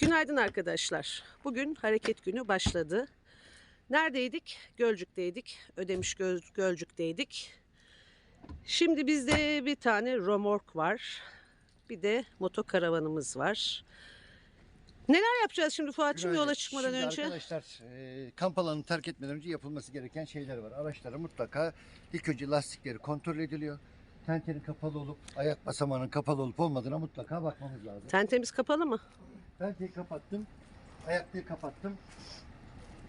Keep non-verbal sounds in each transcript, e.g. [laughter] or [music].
Günaydın arkadaşlar. Bugün hareket günü başladı. Neredeydik? Gölcük'teydik. Ödemiş Göl- Gölcük'teydik. Şimdi bizde bir tane romork var. Bir de motokaravanımız var. Neler yapacağız şimdi Fuat'cığım yola çıkmadan Şimdi önce? Arkadaşlar e, kamp alanını terk etmeden önce yapılması gereken şeyler var. Araçlara mutlaka ilk önce lastikleri kontrol ediliyor. Tentenin kapalı olup ayak basamağının kapalı olup olmadığına mutlaka bakmamız lazım. Tentemiz kapalı mı? Tenteyi kapattım. Ayaklığı kapattım.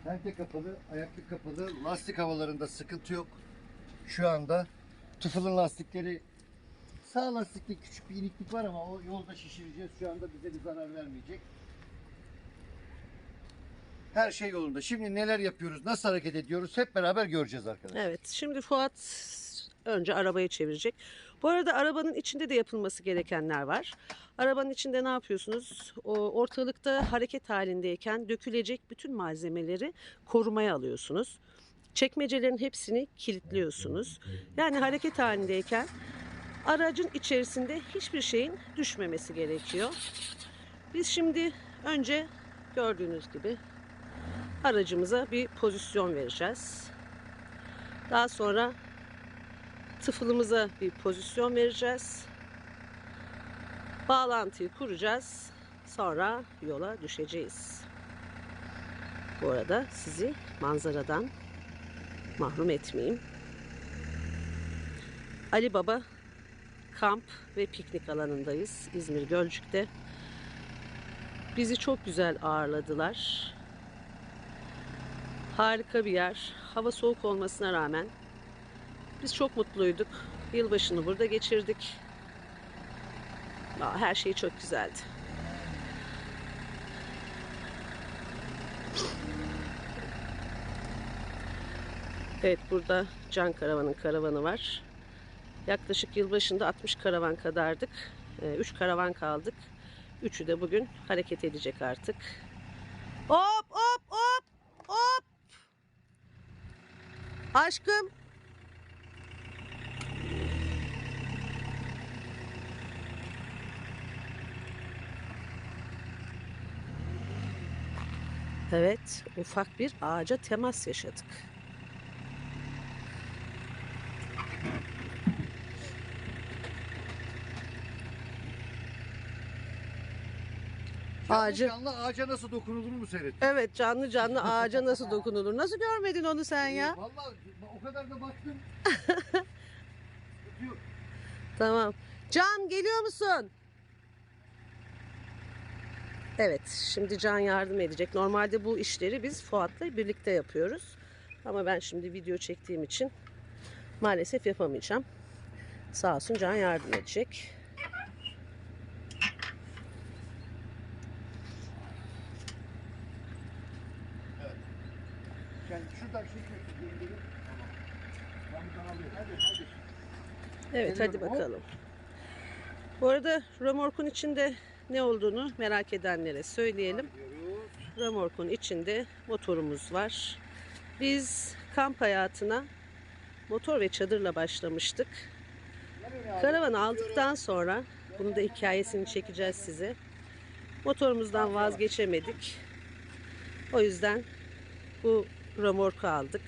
Tente kapalı, ayaklık kapalı. Lastik havalarında sıkıntı yok. Şu anda tıfılın lastikleri sağ lastikte küçük bir iniklik var ama o yolda şişireceğiz. Şu anda bize bir zarar vermeyecek. Her şey yolunda. Şimdi neler yapıyoruz, nasıl hareket ediyoruz hep beraber göreceğiz arkadaşlar. Evet. Şimdi Fuat önce arabayı çevirecek. Bu arada arabanın içinde de yapılması gerekenler var. Arabanın içinde ne yapıyorsunuz? O ortalıkta hareket halindeyken dökülecek bütün malzemeleri korumaya alıyorsunuz. Çekmecelerin hepsini kilitliyorsunuz. Yani hareket halindeyken aracın içerisinde hiçbir şeyin düşmemesi gerekiyor. Biz şimdi önce gördüğünüz gibi aracımıza bir pozisyon vereceğiz. Daha sonra tıfılımıza bir pozisyon vereceğiz. Bağlantıyı kuracağız. Sonra yola düşeceğiz. Bu arada sizi manzaradan mahrum etmeyeyim. Ali Baba kamp ve piknik alanındayız. İzmir Gölcük'te. Bizi çok güzel ağırladılar. Harika bir yer. Hava soğuk olmasına rağmen biz çok mutluyduk. Yılbaşını burada geçirdik. Her şey çok güzeldi. Evet burada Can Karavan'ın karavanı var. Yaklaşık yılbaşında 60 karavan kadardık. 3 karavan kaldık. Üçü de bugün hareket edecek artık. Hop hop hop hop. Aşkım Evet, ufak bir ağaca temas yaşadık. Ağacı- Canlı ağaca nasıl dokunulur mu seyret? Evet, canlı canlı ağaca nasıl dokunulur? Nasıl görmedin onu sen ya? Vallahi o kadar da baktım. [laughs] Yok. Tamam. Can geliyor musun? Evet, şimdi Can yardım edecek. Normalde bu işleri biz Fuat'la birlikte yapıyoruz. Ama ben şimdi video çektiğim için maalesef yapamayacağım. Sağ olsun Can yardım edecek. Evet hadi bakalım. Bu arada römorkun içinde ne olduğunu merak edenlere söyleyelim. Römorkun içinde motorumuz var. Biz kamp hayatına motor ve çadırla başlamıştık. Karavanı aldıktan sonra bunu da hikayesini çekeceğiz size. Motorumuzdan vazgeçemedik. O yüzden bu römorku aldık.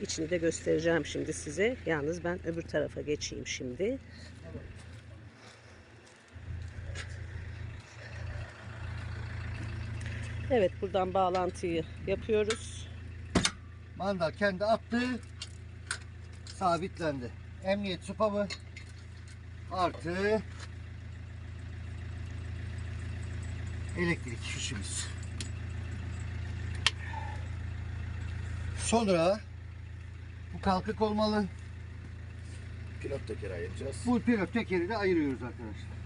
İçini de göstereceğim şimdi size. Yalnız ben öbür tarafa geçeyim şimdi. Evet buradan bağlantıyı yapıyoruz. Mandal kendi attı. Sabitlendi. Emniyet supamı artı elektrik fişimiz. Sonra bu kalkık olmalı. Pilot tekeri ayıracağız. Bu pilot tekerini ayırıyoruz arkadaşlar.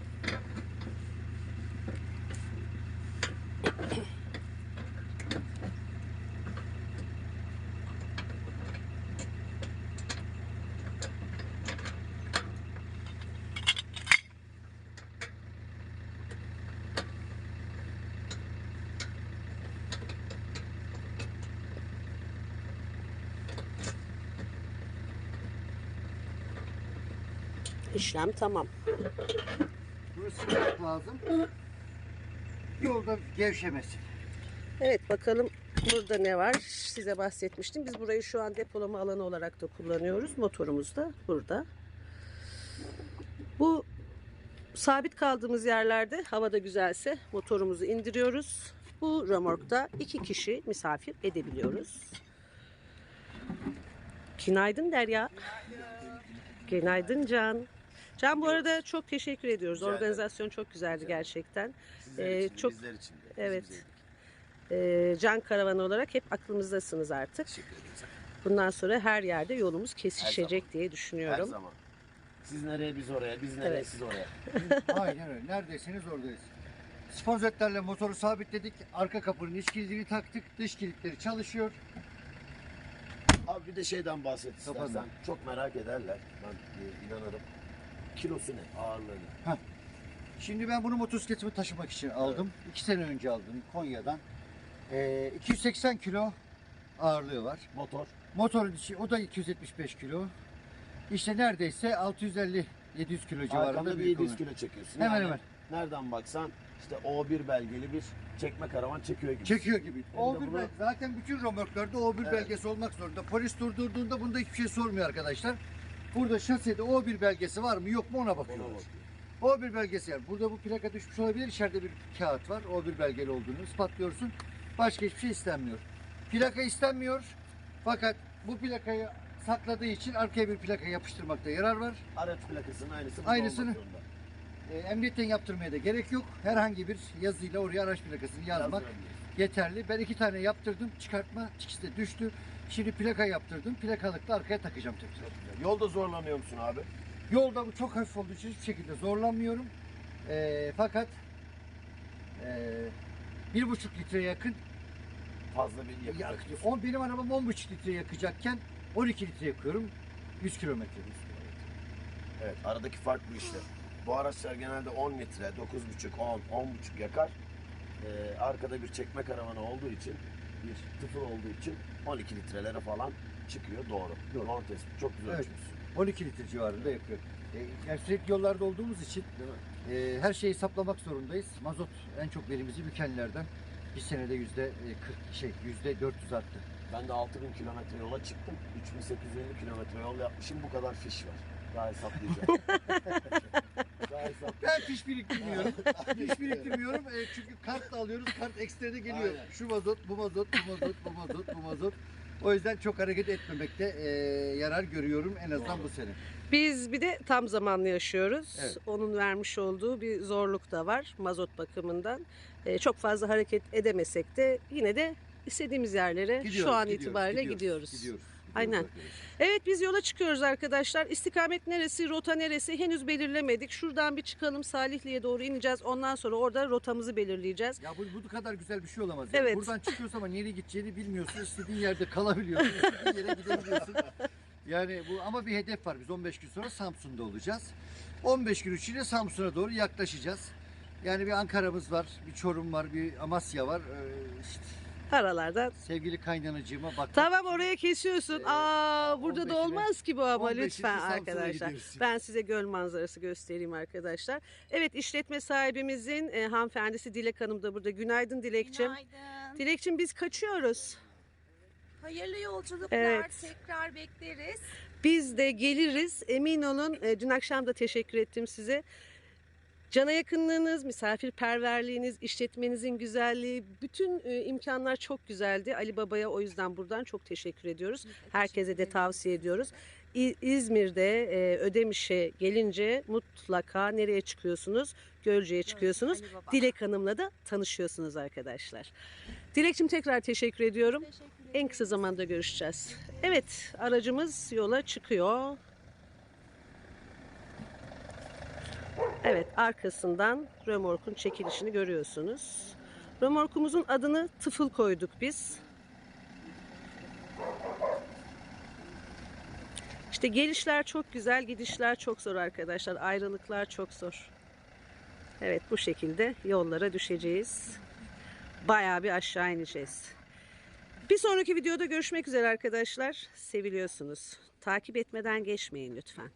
İşlem tamam. Burası sıcak lazım. Yolda gevşemesin. Evet bakalım burada ne var? Size bahsetmiştim. Biz burayı şu an depolama alanı olarak da kullanıyoruz. Motorumuz da burada. Bu sabit kaldığımız yerlerde havada güzelse motorumuzu indiriyoruz. Bu römorkta iki kişi misafir edebiliyoruz. Günaydın Derya. Günaydın Can. Can bu arada çok teşekkür ediyoruz. Rica ederim. Organizasyon çok güzeldi Rica ederim. gerçekten. Sizler Ee, için, çok- bizler için de. Evet. Ee, Can Karavanı olarak hep aklımızdasınız artık. Teşekkür ederiz. Bundan sonra her yerde yolumuz kesişecek diye Her düşünüyorum. zaman. Siz nereye biz oraya, biz nereye Evet. siz oraya. [laughs] Aynen öyle. Neredeyseniz oradayız. Sponzetlerle motoru sabitledik. Arka kapının iç kilidini taktık. Dış kilitleri çalışıyor. Abi bir de şeyden bahset istersen. Çok merak ederler. Ben e, inanırım. Kilosu ne? Ağırlığını. Şimdi ben bunu motosikletimi taşımak için aldım. İki sene önce aldım Konya'dan. Ee, 280 kilo ağırlığı var. Motor. Motorun içi o da 275 kilo. İşte neredeyse 650-700 kilo civarında Arkanda bir büyük 700 olan. kilo çekiyorsun. Hemen hemen. Nereden baksan işte O1 belgeli bir çekme karavan çekiyor gibi. Çekiyor gibi. Hem de O1 bunu- bel- zaten bütün römorklarda O1 Evet. belgesi olmak zorunda. Polis durdurduğunda bunda hiçbir şey sormuyor arkadaşlar. Burada şasede O1 belgesi var mı yok mu ona Ona bakıyorlar. bakıyor. O1 belgesi yani. Burada bu plaka düşmüş olabilir. İçeride bir kağıt var. O1 belgeli olduğunu ispatlıyorsun. Başka hiçbir şey istenmiyor. Plaka istenmiyor. Fakat bu plakayı sakladığı için arkaya bir plaka yapıştırmakta yarar var. Araç plakasının Aynısını. zorunda. E, emniyetten yaptırmaya da gerek yok. Herhangi bir yazıyla oraya araç plakasını yazmak Yazmıyorum. Yeterli. Ben iki tane yaptırdım. Çıkartma çıkısı da düştü. Şimdi plaka yaptırdım. Plakalıkla arkaya takacağım tekrar. Yolda zorlanıyor musun abi? Yolda bu çok hafif olduğu için hiçbir şekilde zorlanmıyorum. E, fakat e, bir buçuk litre yakın Fazla bir yakıt yak, on, benim arabam 10,5 litre yakacakken 12 litre yakıyorum 100 kilometre. Evet aradaki fark bu işte. Bu araçlar genelde 10 litre, 9,5, 10, 10,5 yakar. Ee, arkada bir çekme karavanı olduğu için, bir tıfıl olduğu için 12 litrelere falan çıkıyor doğru. Doğru. Doğru tespit. Çok güzel Evet. ölçmüşsün. 12 litre civarında yakıyor. E, yani sürekli yollarda olduğumuz için Değil mi? e, her şeyi hesaplamak zorundayız. Mazot en çok verimizi bükenlerden. Bir senede yüzde e, 40 şey yüzde 400 arttı. Ben de 6000 kilometre yola çıktım. 3850 kilometre yol yapmışım. Bu kadar fiş var. Daha hesaplayacağım. [laughs] Ben fiş biriktirmiyorum. fiş biriktirmiyorum. E, çünkü kartla alıyoruz. Kart ekstrede geliyor. Aynen. Şu mazot, bu mazot, bu mazot, bu mazot, bu mazot. O yüzden çok hareket etmemekte e, yarar görüyorum en azından bu sene. Biz bir de tam zamanlı yaşıyoruz. Evet. Onun vermiş olduğu bir zorluk da var mazot bakımından. Ee, çok fazla hareket edemesek de yine de istediğimiz yerlere şu an itibariyle gidiyoruz. gidiyoruz. Aynen. Evet biz yola çıkıyoruz arkadaşlar. İstikamet neresi, rota neresi henüz belirlemedik. Şuradan bir çıkalım Salihli'ye doğru ineceğiz. Ondan sonra orada rotamızı belirleyeceğiz. Ya bu, bu kadar güzel bir şey olamaz. ya. Evet. Buradan çıkıyorsun ama nereye gideceğini bilmiyorsun. İstediğin yerde kalabiliyorsun. istediğin yere gidebiliyorsun. [laughs] Yani bu ama bir hedef var. Biz 15 gün sonra Samsun'da olacağız. 15 gün içinde Samsun'a doğru yaklaşacağız. Yani bir Ankara'mız var, bir Çorum var, bir Amasya var. Ee, işte Aralardan. sevgili kaynanacığıma bak. Tamam oraya kesiyorsun. Ee, Aa burada da 15'ine olmaz ki bu ama 15'ine lütfen arkadaşlar. gidiyoruz. Ben size göl manzarası göstereyim arkadaşlar. Evet işletme sahibimizin e, hanımefendisi Dilek Hanım da burada. Günaydın Dilekçim. Günaydın. Dilekçim biz kaçıyoruz. Hayırlı yolculuklar. Evet. Tekrar bekleriz. Biz de geliriz. Emin olun. e, Dün akşam da teşekkür ettim size. Cana yakınlığınız, misafirperverliğiniz, işletmenizin güzelliği, bütün e, imkanlar çok güzeldi. Ali Baba'ya o yüzden buradan çok teşekkür ediyoruz. Herkese de tavsiye ediyoruz. İ- İzmir'de e, Ödemiş'e gelince mutlaka nereye çıkıyorsunuz? Gölce'ye çıkıyorsunuz. Ali Baba. Dilek Hanım'la da tanışıyorsunuz arkadaşlar. Dilekçim tekrar teşekkür ediyorum. Teşekkür. En kısa zamanda görüşeceğiz. Evet, aracımız yola çıkıyor. Evet, arkasından römorkun çekilişini görüyorsunuz. Römorkumuzun adını Tıfıl koyduk biz. İşte gelişler çok güzel, gidişler çok zor arkadaşlar. Ayrılıklar çok zor. Evet, bu şekilde yollara düşeceğiz. Bayağı bir aşağı ineceğiz. Bir sonraki videoda görüşmek üzere arkadaşlar. Seviliyorsunuz. Takip etmeden geçmeyin lütfen.